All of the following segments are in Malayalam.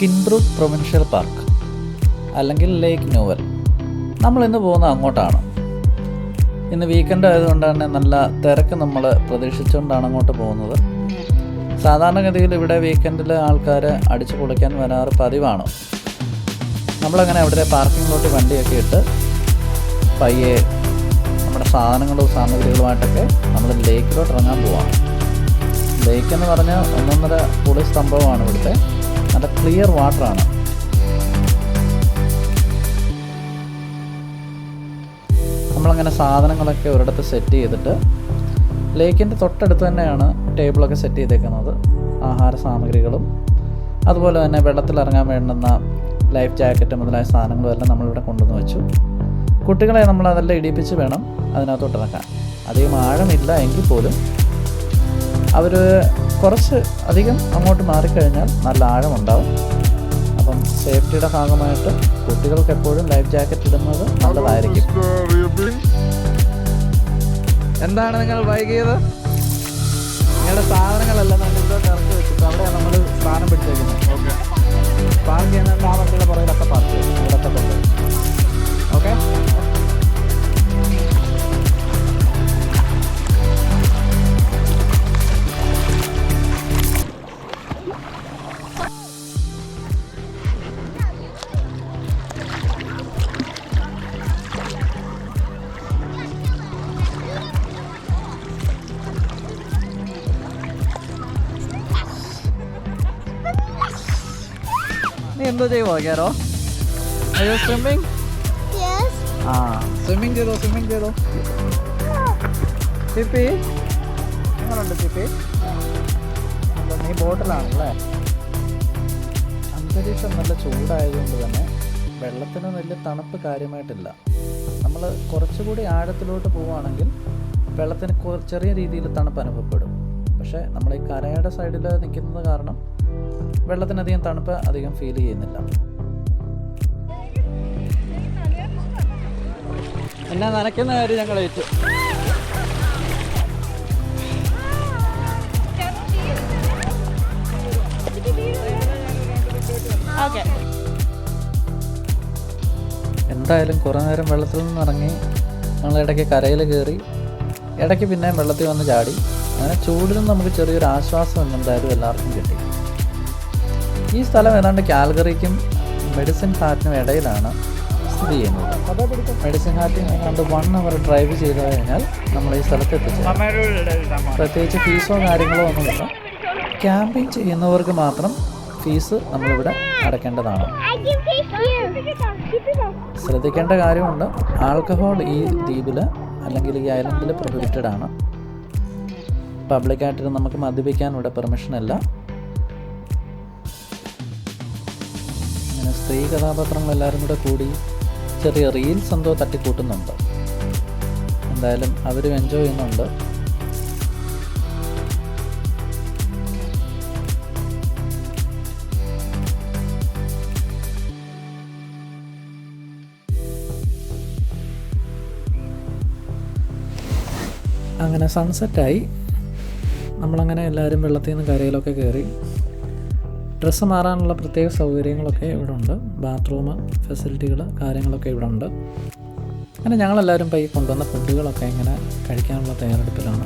കിൻബ്രൂക്ക് പ്രൊവിൻഷ്യൽ പാർക്ക് അല്ലെങ്കിൽ ലേക്ക് നോവൽ. നമ്മൾ ഇന്ന് പോകുന്നത് അങ്ങോട്ടാണ്. ഇന്ന് വീക്കെൻഡ് ആയതുകൊണ്ട് തന്നെ നല്ല തിരക്ക് നമ്മൾ പ്രതീക്ഷിച്ചുകൊണ്ടാണ് അങ്ങോട്ട് പോകുന്നത്. സാധാരണഗതിയിൽ ഇവിടെ വീക്കെൻഡിൽ ആൾക്കാർ അടിച്ചു പൊളിക്കാൻ വരാറ് പതിവാണ്. നമ്മളങ്ങനെ അവിടെ പാർക്കിങ്ങിലോട്ട് വണ്ടിയൊക്കെ ഇട്ട് പയ്യെ നമ്മുടെ സാധനങ്ങളും സാമഗ്രികളുമായിട്ടൊക്കെ നമ്മൾ ലേക്കിലോട്ട് ഇറങ്ങാൻ പോവാണ്. ലേക്ക് എന്ന് പറഞ്ഞാൽ ഒന്നൊന്നര പൊളി സംഭവമാണ് ഇവിടുത്തെ. നല്ല ക്ലിയർ വാട്ടറാണ് നമ്മളങ്ങനെ സാധനങ്ങളൊക്കെ ഒരിടത്ത് സെറ്റ് ചെയ്തിട്ട് ലേക്കിന്റെ തൊട്ടടുത്ത് തന്നെയാണ് ടേബിളൊക്കെ സെറ്റ് ചെയ്തേക്കുന്നത്. ആഹാര സാമഗ്രികളും അതുപോലെ തന്നെ വെള്ളത്തിൽ ഇറങ്ങാൻ വേണ്ടുന്ന ലൈഫ് ജാക്കറ്റ് മുതലായ സാധനങ്ങളും എല്ലാം നമ്മളിവിടെ കൊണ്ടുവന്ന് വെച്ചു. കുട്ടികളെ നമ്മൾ അതെല്ലാം ഇടിപ്പിച്ച് വേണം അതിനകത്തോട്ട് ഇറക്കാൻ. അധികം ആഴമില്ല എങ്കിൽ പോലും അവർ കുറച്ച് അധികം അങ്ങോട്ട് മാറിക്കഴിഞ്ഞാൽ നല്ല ആഴമുണ്ടാവും. അപ്പം സേഫ്റ്റിയുടെ ഭാഗമായിട്ട് കുട്ടികൾക്ക് എപ്പോഴും ലൈഫ് ജാക്കറ്റ് ഇടുന്നത് നല്ലതായിരിക്കും. എന്താണ് നിങ്ങൾ വൈകിയത്? നിങ്ങളുടെ സാധനങ്ങളെല്ലാം നമ്മൾ ഇറക്കി വെച്ചിട്ട് അവിടെയാണ് നമ്മൾ സ്ഥാനം പിടിച്ചേക്കുന്നത്. പാർക്ക് നീ at all? Are you swimming? Yes. ആ സ്വിമ്മിങ് ചെയ്തോ സ്വിമ്മിങ് ചെയ്തോ ചിപ്പി എങ്ങനെയുണ്ട് ചിപ്പി നീ ബോട്ടിലാണല്ലേ അന്തരീക്ഷം നല്ല ചൂടായതുകൊണ്ട് തന്നെ വെള്ളത്തിന് വലിയ തണുപ്പ് കാര്യമായിട്ടില്ല നമ്മൾ കുറച്ചുകൂടി ആഴത്തിലോട്ട് പോവുകയാണെങ്കിൽ വെള്ളത്തിന് ചെറിയ രീതിയിൽ തണുപ്പ് അനുഭവപ്പെടും പക്ഷേ നമ്മൾ ഈ കരയുടെ സൈഡിൽ നിൽക്കുന്നത് കാരണം വെള്ളത്തിനധികം തണുപ്പ് അധികം ഫീൽ ചെയ്യുന്നില്ല. എന്നെ നനയ്ക്കുന്ന കാര്യം ഞങ്ങൾ ഏറ്റു. Okay. എന്തായാലും കുറേ നേരം വെള്ളത്തിൽ നിന്ന് ഇറങ്ങി ഞങ്ങൾ ഇടയ്ക്ക് കരയിൽ കയറി ഇടയ്ക്ക് പിന്നെ വെള്ളത്തിൽ വന്ന് ചാടി. അങ്ങനെ ചൂടിനും നമുക്ക് ചെറിയൊരു ആശ്വാസം എന്തായാലും എല്ലാവർക്കും കിട്ടി. ഈ സ്ഥലം ഏതാണ്ട് കാൽഗറിക്കും മെഡിസിൻ ഹാറ്റിനും ഇടയിലാണ് സ്ഥിതി ചെയ്യുന്നത്. മെഡിസിൻ ഹാറ്റിൽ ഏതാണ്ട് വൺ അവർ ഡ്രൈവ് ചെയ്ത് കഴിഞ്ഞാൽ നമ്മൾ ഈ സ്ഥലത്ത് എത്തിച്ചേരും. പ്രത്യേകിച്ച് ഫീസോ കാര്യങ്ങളോ ഒന്നുമില്ല. ക്യാമ്പിംഗ് ചെയ്യുന്നവർക്ക് മാത്രം ഫീസ് നമ്മളിവിടെ അടയ്ക്കേണ്ടതാണ്. ശ്രദ്ധിക്കേണ്ട കാര്യമുണ്ട്. ആൽക്കഹോൾ ഈ ദ്വീപിൽ അല്ലെങ്കിൽ ഈ ഐലൻഡിൽ പ്രൊഹിബിറ്റഡ് ആണ് പബ്ലിക്കായിട്ട് നമുക്ക് മദ്യപിക്കാൻ ഇവിടെ പെർമിഷൻ ഇല്ല സ്ത്രീ കഥാപാത്രങ്ങൾ എല്ലാവരും കൂടെ കൂടി ചെറിയ റീൽസ് എന്തോ തട്ടിക്കൂട്ടുന്നുണ്ട്. എന്തായാലും അവരും എൻജോയ് ചെയ്യുന്നുണ്ട്. അങ്ങനെ സൺസെറ്റായി നമ്മളങ്ങനെ എല്ലാവരും വെള്ളത്തിൽ നിന്ന് കരയിലൊക്കെ കയറി ഡ്രസ്സ് മാറാനുള്ള പ്രത്യേക സൗകര്യങ്ങളൊക്കെ ഇവിടെ ഉണ്ട് ബാത്റൂം ഫെസിലിറ്റികൾ കാര്യങ്ങളൊക്കെ ഇവിടെ ഉണ്ട് അങ്ങനെ ഞങ്ങളെല്ലാവരും പൈ കൊണ്ടുവന്ന ഫുഡുകളൊക്കെ ഇങ്ങനെ കഴിക്കാനുള്ള തയ്യാറെടുപ്പിലാണ്.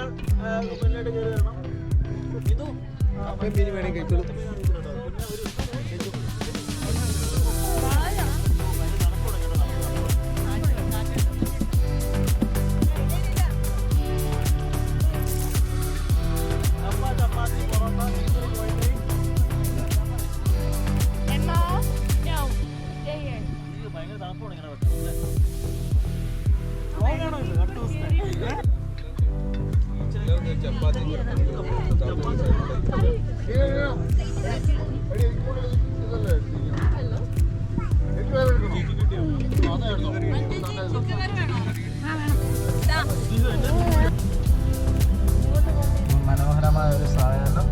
Emma, മനോഹരമായ ഒരു സാധനം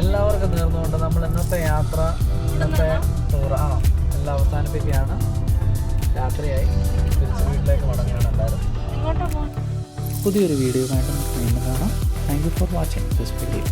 എല്ലാവർക്കും തീർന്നുകൊണ്ട് നമ്മൾ ഇന്നത്തെ യാത്ര ഇന്നത്തെ ടൂർ ആണോ? എല്ലാം അവസാനിപ്പിക്കുകയാണ്. രാത്രിയായി. തിരിച്ച് വീട്ടിലേക്ക് മടങ്ങുകയാണ് എല്ലാവരും. പുതിയൊരു വീഡിയോ നമുക്ക് വീണ്ടും കാണാം. Thank you for watching this video